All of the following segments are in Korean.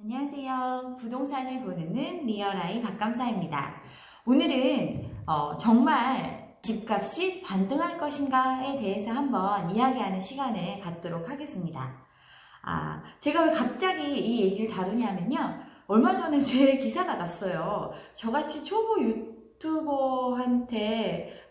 안녕하세요. 부동산을 보는 리얼아이 박감사입니다. 오늘은 어, 정말 집값이 반등할 것인가에 대해서 한번 이야기하는 시간을 갖도록 하겠습니다. 아, 제가 왜 갑자기 이 얘기를 다루냐면요. 얼마 전에 제 기사가 났어요. 저같이 초보 유튜버한테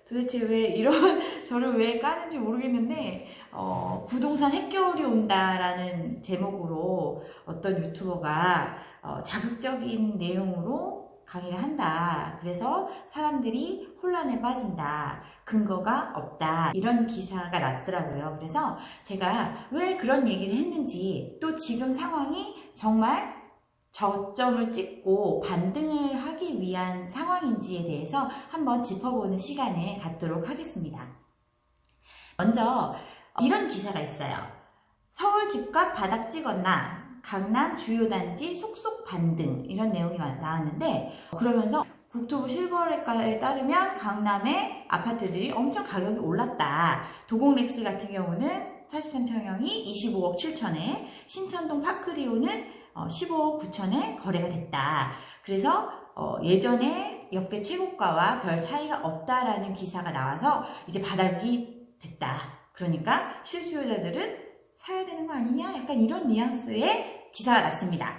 도대체 왜 이런 저를 왜 까는지 모르겠는데 어, 부동산 핵겨울이 온다라는 제목으로 어떤 유튜버가 어, 자극적인 내용으로 강의를 한다. 그래서 사람들이 혼란에 빠진다. 근거가 없다. 이런 기사가 났더라고요. 그래서 제가 왜 그런 얘기를 했는지 또 지금 상황이 정말 저점을 찍고 반등을 하기 위한 상황인지에 대해서 한번 짚어보는 시간을 갖도록 하겠습니다. 먼저 이런 기사가 있어요. 서울 집값 바닥 찍었나? 강남 주요 단지 속속 반등 이런 내용이 나왔는데 그러면서 국토부 실거래가에 따르면 강남의 아파트들이 엄청 가격이 올랐다. 도공렉스 같은 경우는 43평형이 25억 7천에 신천동 파크리오는 15억 9천에 거래가 됐다. 그래서 어, 예전에 역대 최고가와 별 차이가 없다라는 기사가 나와서 이제 바닥이 됐다. 그러니까 실수요자들은 사야 되는 거 아니냐? 약간 이런 뉘앙스의 기사가 났습니다.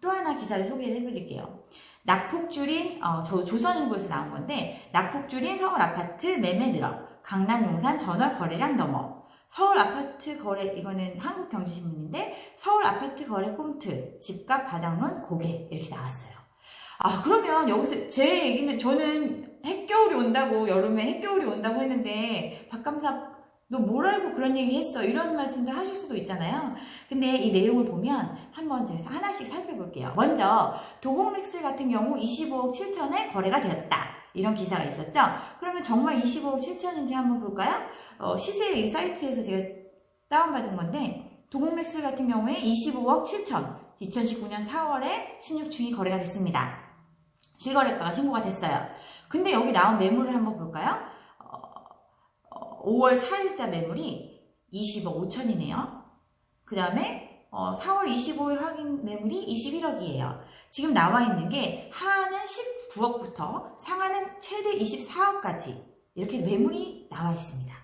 또 하나 기사를 소개를 해드릴게요. 낙폭 줄인 어, 저 조선일보에서 나온 건데 낙폭 줄인 서울 아파트 매매 늘어 강남 용산 전월 거래량 넘어 서울 아파트 거래 이거는 한국경제신문인데 서울 아파트 거래 꿈틀 집값 바닥론 고개 이렇게 나왔어요. 아 그러면 여기서 제 얘기는 저는 핵겨울이 온다고 여름에 핵겨울이 온다고 했는데 박감사 너 뭘 알고 그런 얘기 했어 이런 말씀들 하실 수도 있잖아요. 근데 이 내용을 보면 한번 제가 하나씩 살펴볼게요. 먼저 도공렉스 같은 경우 25억 7천에 거래가 되었다. 이런 기사가 있었죠. 그러면 정말 25억 7천인지 한번 볼까요? 어, 시세 이 사이트에서 제가 다운받은 건데 도공렉스 같은 경우에 25억 7천 2019년 4월에 16층이 거래가 됐습니다. 실거래가가 신고가 됐어요. 근데 여기 나온 매물을 한번 볼까요? 어, 5월 4일자 매물이 20억 5천이네요. 그 다음에 어, 4월 25일 확인 매물이 21억이에요. 지금 나와 있는 게 하한은 19억부터 상한은 최대 24억까지 이렇게 매물이 나와 있습니다.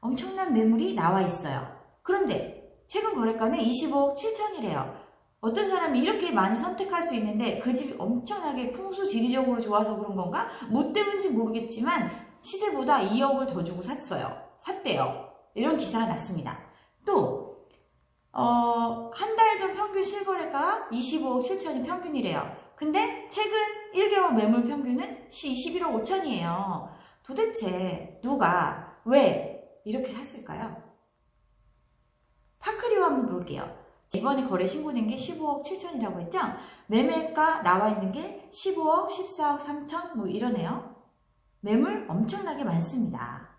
엄청난 매물이 나와 있어요. 그런데 최근 거래가는 25억 7천이래요. 어떤 사람이 이렇게 많이 선택할 수 있는데 그 집이 엄청나게 풍수 지리적으로 좋아서 그런 건가? 뭐 때문인지 모르겠지만 시세보다 2억을 더 주고 샀어요. 샀대요. 이런 기사가 났습니다. 또, 어, 한 달 전 평균 실거래가 25억 7천이 평균이래요. 근데 최근 1개월 매물 평균은 21억 5천이에요. 도대체 누가 왜 이렇게 샀을까요? 파크리오 한번 볼게요. 이번에 거래 신고된 게 15억 7천이라고 했죠? 매매가 나와 있는 게 15억, 14억 3천 뭐 이러네요. 매물 엄청나게 많습니다.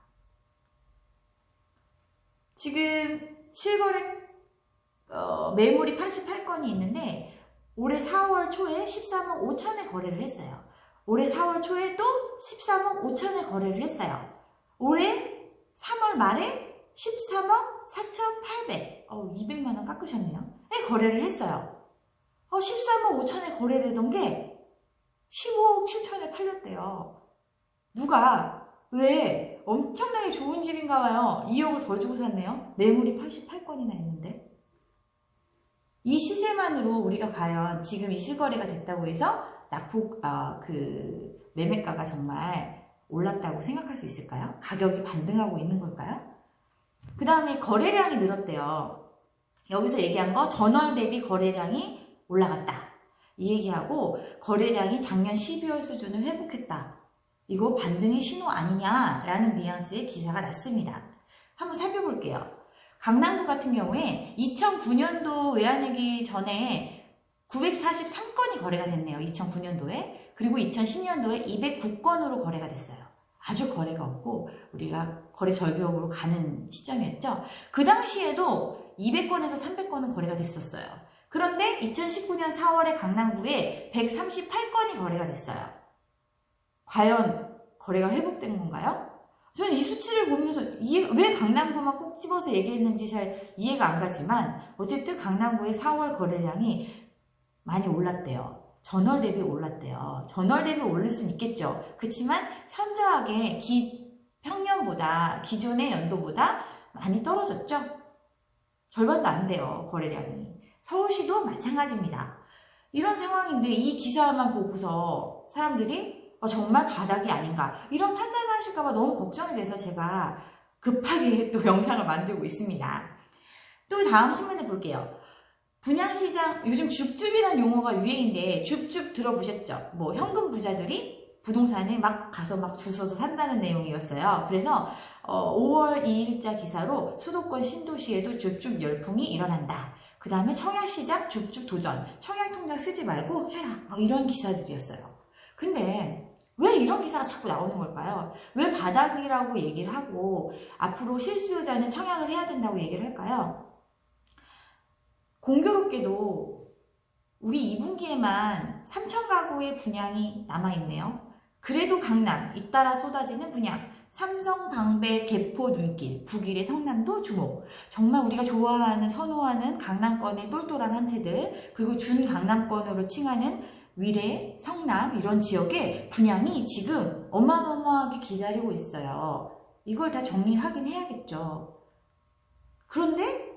지금 실거래 어, 매물이 88건이 있는데 올해 4월 초에 13억 5천에 거래를 했어요. 올해 4월 초에 또 13억 5천에 거래를 했어요. 올해 3월 말에 13억 4,800, 어, 200만원 깎으셨네요. 에 거래를 했어요. 어, 13억 5천에 거래되던 게 15억 7천에 팔렸대요. 누가 왜 엄청나게 좋은 집인가 봐요. 2억을 더 주고 샀네요. 매물이 88건이나 있는데. 이 시세만으로 우리가 과연 지금 이 실거래가 됐다고 해서 낙폭, 어, 그, 매매가가 정말 올랐다고 생각할 수 있을까요? 가격이 반등하고 있는 걸까요? 그 다음에 거래량이 늘었대요. 여기서 얘기한 거 전월 대비 거래량이 올라갔다. 이 얘기하고 거래량이 작년 12월 수준을 회복했다. 이거 반등의 신호 아니냐라는 뉘앙스의 기사가 났습니다. 한번 살펴볼게요. 강남구 같은 경우에 2009년도 외환위기 전에 943건이 거래가 됐네요. 2009년도에. 그리고 2010년도에 209건으로 거래가 됐어요. 아주 거래가 없고 우리가 거래 절벽으로 가는 시점이었죠. 그 당시에도 200건에서 300건은 거래가 됐었어요. 그런데 2019년 4월에 강남구에 138건이 거래가 됐어요. 과연 거래가 회복된 건가요? 저는 이 수치를 보면서 왜 강남구만 꼭 집어서 얘기했는지 잘 이해가 안 가지만 어쨌든 강남구의 4월 거래량이 많이 올랐대요. 전월 대비 올랐대요. 전월 대비 오를 수는 있겠죠. 그렇지만 현저하게 기, 평년보다 기존의 연도보다 많이 떨어졌죠. 절반도 안 돼요. 거래량이. 서울시도 마찬가지입니다. 이런 상황인데 이 기사만 보고서 사람들이 어, 정말 바닥이 아닌가 이런 판단을 하실까봐 너무 걱정이 돼서 제가 급하게 또 영상을 만들고 있습니다. 또 다음 신문을 볼게요. 분양시장 요즘 줍줍이라는 용어가 유행인데 줍줍 들어보셨죠? 뭐 현금 부자들이 부동산에 막 가서 막 주워서 산다는 내용이었어요. 그래서 어, 5월 2일자 기사로 수도권 신도시에도 줍줍 열풍이 일어난다. 그 다음에 청약시장 줍줍 도전. 청약통장 쓰지 말고 해라. 뭐 이런 기사들이었어요. 근데 왜 이런 기사가 자꾸 나오는 걸까요? 왜 바닥이라고 얘기를 하고 앞으로 실수요자는 청약을 해야 된다고 얘기를 할까요? 공교롭게도 우리 2분기에만 3천 가구의 분양이 남아있네요. 그래도 강남, 잇따라 쏟아지는 분양, 삼성, 방배, 개포, 눈길, 북일의 성남도 주목. 정말 우리가 좋아하는, 선호하는 강남권의 똘똘한 한 채들, 그리고 준 강남권으로 칭하는 위례, 성남 이런 지역에 분양이 지금 어마어마하게 기다리고 있어요. 이걸 다 정리하긴 해야겠죠. 그런데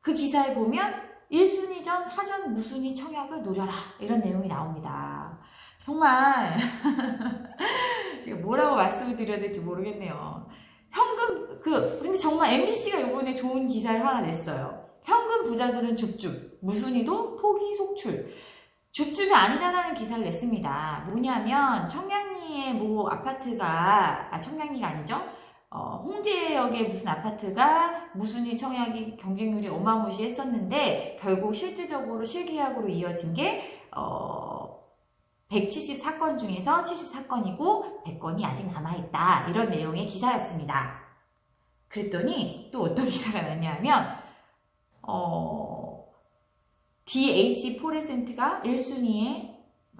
그 기사에 보면 1순위 전 사전 무순위 청약을 노려라 이런 내용이 나옵니다. 정말 제가 뭐라고 말씀을 드려야 될지 모르겠네요. 현금 그 근데 정말 MBC가 이번에 좋은 기사를 하나 냈어요. 현금 부자들은 줍줍 무순위도 포기 속출. 줍줍이 아니다라는 기사를 냈습니다. 뭐냐면 청량리의 뭐 아파트가 아 청량리가 아니죠? 어, 홍제역의 무슨 아파트가 무순위 청약이 경쟁률이 어마무시했었는데 결국 실질적으로 실계약으로 이어진 게 어, 174건 중에서 74건이고 100건이 아직 남아있다 이런 내용의 기사였습니다. 그랬더니 또 어떤 기사가 났냐면 어, DH 포레센트가 1순위에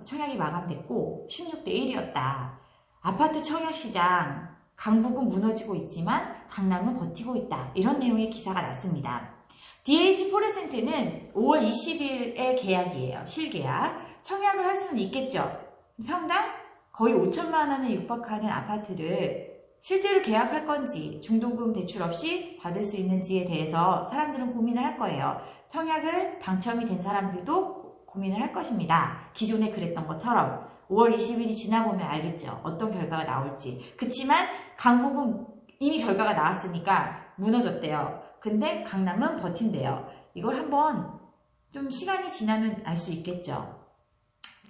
청약이 마감됐고 16대 1이었다. 아파트 청약 시장 강북은 무너지고 있지만 강남은 버티고 있다. 이런 내용의 기사가 났습니다. DH 포레센트는 5월 20일에 계약이에요. 실계약. 청약을 할 수는 있겠죠. 평당 거의 5천만 원에 육박하는 아파트를 실제로 계약할 건지 중도금 대출 없이 받을 수 있는지에 대해서 사람들은 고민을 할 거예요. 청약을 당첨이 된 사람들도 고민을 할 것입니다. 기존에 그랬던 것처럼 5월 20일이 지나보면 알겠죠. 어떤 결과가 나올지. 그치만 강북은 이미 결과가 나왔으니까 무너졌대요. 근데 강남은 버틴대요. 이걸 한번 좀 시간이 지나면 알 수 있겠죠.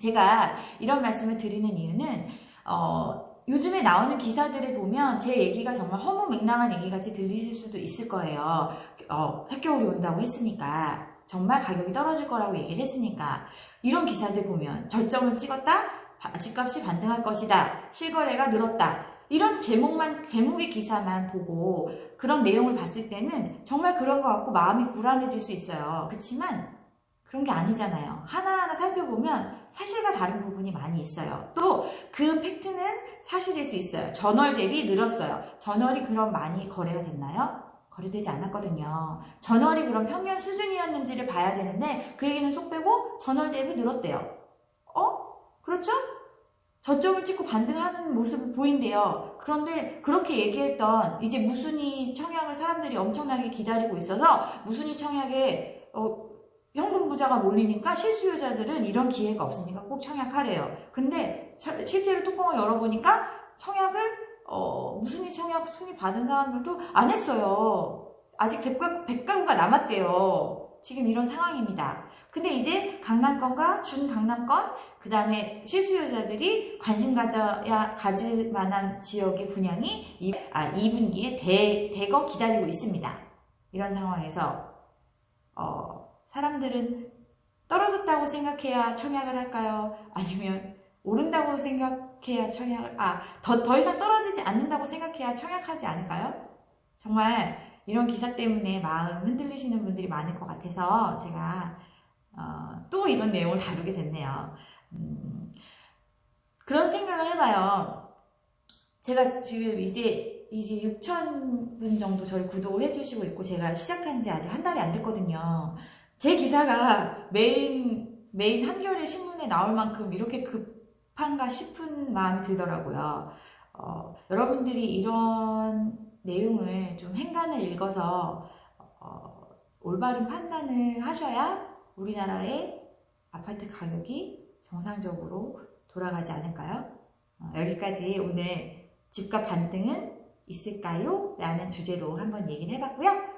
제가 이런 말씀을 드리는 이유는 어, 요즘에 나오는 기사들을 보면 제 얘기가 정말 허무맹랑한 얘기같이 들리실 수도 있을 거예요. 어, 햇겨울이 온다고 했으니까 정말 가격이 떨어질 거라고 얘기를 했으니까 이런 기사들 보면 저점을 찍었다 집값이 반등할 것이다 실거래가 늘었다 이런 제목만 제목의 기사만 보고 그런 내용을 봤을 때는 정말 그런 것 같고 마음이 불안해질 수 있어요. 그렇지만 그런 게 아니잖아요. 하나하나 살펴보면 사실과 다른 부분이 많이 있어요. 또 그 팩트는 사실일 수 있어요. 전월 대비 늘었어요. 전월이 그럼 많이 거래가 됐나요? 거래되지 않았거든요. 전월이 그럼 평년 수준이었는지를 봐야 되는데 그 얘기는 쏙 빼고 전월 대비 늘었대요. 어? 그렇죠? 저점을 찍고 반등하는 모습을 보인대요. 그런데 그렇게 얘기했던 이제 무순위 청약을 사람들이 엄청나게 기다리고 있어서 무순위 청약에 어, 현금 부자가 몰리니까 실수요자들은 이런 기회가 없으니까 꼭 청약하래요. 근데 실제로 뚜껑을 열어보니까 청약을 어, 이 청약 순위 받은 사람들도 안 했어요. 아직 100가, 100가구가 남았대요. 지금 이런 상황입니다. 근데 이제 강남권과 준강남권, 그 다음에 실수요자들이 관심 가져야 가질 만한 지역의 분양이 이, 아, 2분기에 대, 대거 기다리고 있습니다. 이런 상황에서 어, 사람들은 떨어졌다고 생각해야 청약을 할까요? 아니면 오른다고 생각해야 청약을, 아, 더, 더 이상 떨어지지 않는다고 생각해야 청약하지 않을까요? 정말 이런 기사 때문에 마음 흔들리시는 분들이 많을 것 같아서 제가 어, 또 이런 내용을 다루게 됐네요. 음, 그런 생각을 해봐요. 제가 지금 이제 이제 6천 분 정도 저를 구독을 해주시고 있고 제가 시작한 지 아직 한 달이 안 됐거든요. 제 기사가 메인 메인 한겨레 신문에 나올 만큼 이렇게 급한가 싶은 마음이 들더라고요. 어, 여러분들이 이런 내용을 좀 행간을 읽어서 어, 올바른 판단을 하셔야 우리나라의 아파트 가격이 정상적으로 돌아가지 않을까요? 어, 여기까지 오늘 집값 반등은 있을까요? 라는 주제로 한번 얘기를 해봤고요.